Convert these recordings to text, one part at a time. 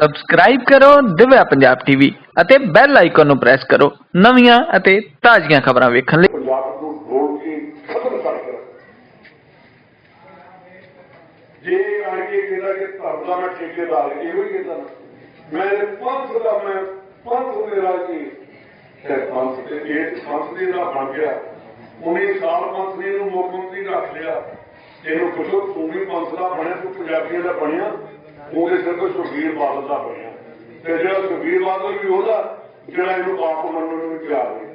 Subscribe ਕਰੋ, Divya Punjab TV ਅਤੇ bell icon ਨੂੰ ਪ੍ਰੈਸ ਕਰੋ, ਨਵੀਆਂ ਅਤੇ ਤਾਜ਼ੀਆਂ ਖਬਰਾਂ ਵੇਖਣ ਲਈ। ਪੰਜਾਬ ਨੂੰ ਰੋੜ ਕੇ ਖਤਮ ਕਰ ਕੇ ਜੇ ਆਣ ਕੇ ਕਹਿੰਦਾ ਕਿ ਧਰਮ ਮੈਂ ਠੇਕੇਦਾਰ, ਇਹੋ ਹੀ ਕਹਿੰਦਾ ਮੈਂ ਪੰਥ ਦਾ, ਮੈਂ ਪੰਥ ਮੇਰਾ ਜੀ ਤੇ ਪੰਥ ਦੇ, ਇਹ ਪੰਥ ਦੇ ਦਾ ਬਣ ਗਿਆ। ਉਹਨੇ ਸਾਲ ਪੰਥ ਨੇ ਇਹਨੂੰ ਮੁੱਖ ਮੰਤਰੀ ਰੱਖ ਲਿਆ। ਇਹਨੂੰ ਪੁੱਛੋ, ਤੂੰ ਵੀ ਪੰਥ ਦਾ ਬਣਿਆ, ਤੂੰ ਪੰਜਾਬੀਆਂ ਦਾ ਬਣਿਆ? ਉਹਦੇ ਸਿਰ ਤੋਂ ਸੁਖਬੀਰ ਬਾਦਲ ਦਾ ਬਣਿਆ ਤੇ ਜਿਹੜਾ ਸੁਖਬੀਰ ਬਾਦਲ ਵੀ ਉਹਦਾ, ਜਿਹੜਾ ਇਹਨੂੰ ਆਪ ਮੰਨਣ ਨੂੰ ਤਿਆਰ ਨਹੀਂ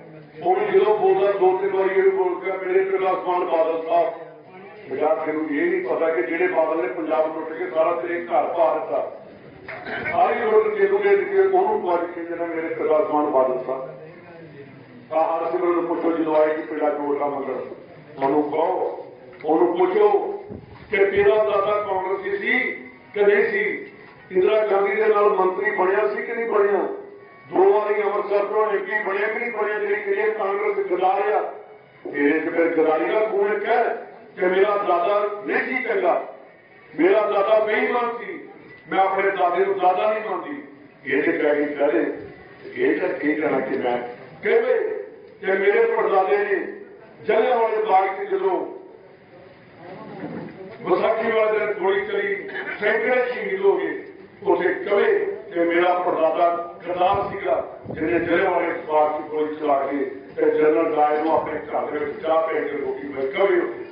ਉਹ ਜਦੋਂ ਬੋਲਦਾ, ਦੋ ਤਿੰਨ ਵਾਰੀ ਇਹ ਬੋਲ ਕੇ ਮੇਰੇ ਪਿਤਾ ਸਮਾਨ ਬਾਦਲ ਸਾਹਿਬ। ਪੰਜਾਬ ਨੂੰ ਇਹ ਨਹੀਂ ਪਤਾ ਕਿ ਜਿਹੜੇ ਬਾਦਲ ਨੇ ਪੰਜਾਬ ਟੁੱਟ ਕੇ ਸਾਰਾ ਤੇਰੇ ਘਰ ਪਾ ਦਿੱਤਾ। ਸਾਰੀ ਲੋਕ ਤੈਨੂੰ ਦੇ ਕੇ ਉਹਨੂੰ ਪਾ ਕੇ ਜਿਹੜਾ ਮੇਰੇ ਪਿਤਾ ਸਮਾਨ ਬਾਦਲ ਸਾਹਿਬ। ਆ ਹਰ ਸਿਮਰ ਨੂੰ ਪੁੱਛੋ, ਜਦੋਂ ਆਏ ਕਿ ਪਿੰਡਾ ਜੋੜ ਦਾ ਮੰਗਰ ਉਹਨੂੰ ਕਹੋ, ਉਹਨੂੰ ਪੁੱਛੋ ਕਿ ਤੇਰਾ ਦਾਦਾ ਕਾਂਗਰਸੀ ਸੀ? ਕਿ ਨਹੀਂ ਸੀ? ਇੰਦਰਾ ਗਾਂਧੀ ਦੇ ਨਾਲ ਮੰਤਰੀ ਬਣਿਆ ਸੀ ਕਿ ਨਹੀਂ ਬਣਿਆ? ਦੋ ਵਾਰੀ ਅੰਮ੍ਰਿਤਸਰ ਤੋਂ ਐਮਪੀ ਬਣਿਆ ਕਿ ਨਹੀਂ ਬਣਿਆ? ਜਿਹੜੀ ਕਿਹੜੇ ਕਾਂਗਰਸ ਗਦਾਰ ਆ। ਤੇਰੇ ਚ ਫਿਰ ਗਦਾਰੀ ਦਾ ਖੂਨ ਕਹਿ ਕਿ ਮੇਰਾ ਦਾਦਾ ਨਹੀਂ ਸੀ ਚੰਗਾ। ਮੇਰਾ ਦਾਦਾ ਬੇਈਮਾਨ ਸੀ। ਮੈਂ ਆਪਣੇ ਦਾਦੇ ਨੂੰ ਦਾਦਾ ਨਹੀਂ ਮੰਨਦੀ। ਇਹ ਤੇ ਕਹਿ ਕੇ ਕਹਦੇ ਇਹ ਤਾਂ ਕੀ ਕਹਿਣਾ ਕਿ ਮੈਂ? ਕਹਿੰਦੇ ਕਿ ਮੇਰੇ ਪੜਦਾਦੇ ਨੇ ਜਲਿਆਂ ਵਾਲੇ ਬਾਗ 'ਚ ਜਦੋਂ सैकड़े शहीद हो गए उसे कवे कि मेरा प्रदादा करदार सिंह जिन्हें जले वाले बाग की गोली चला के जनरल डायर अपने घर चाह पे रोटी में कवे होते।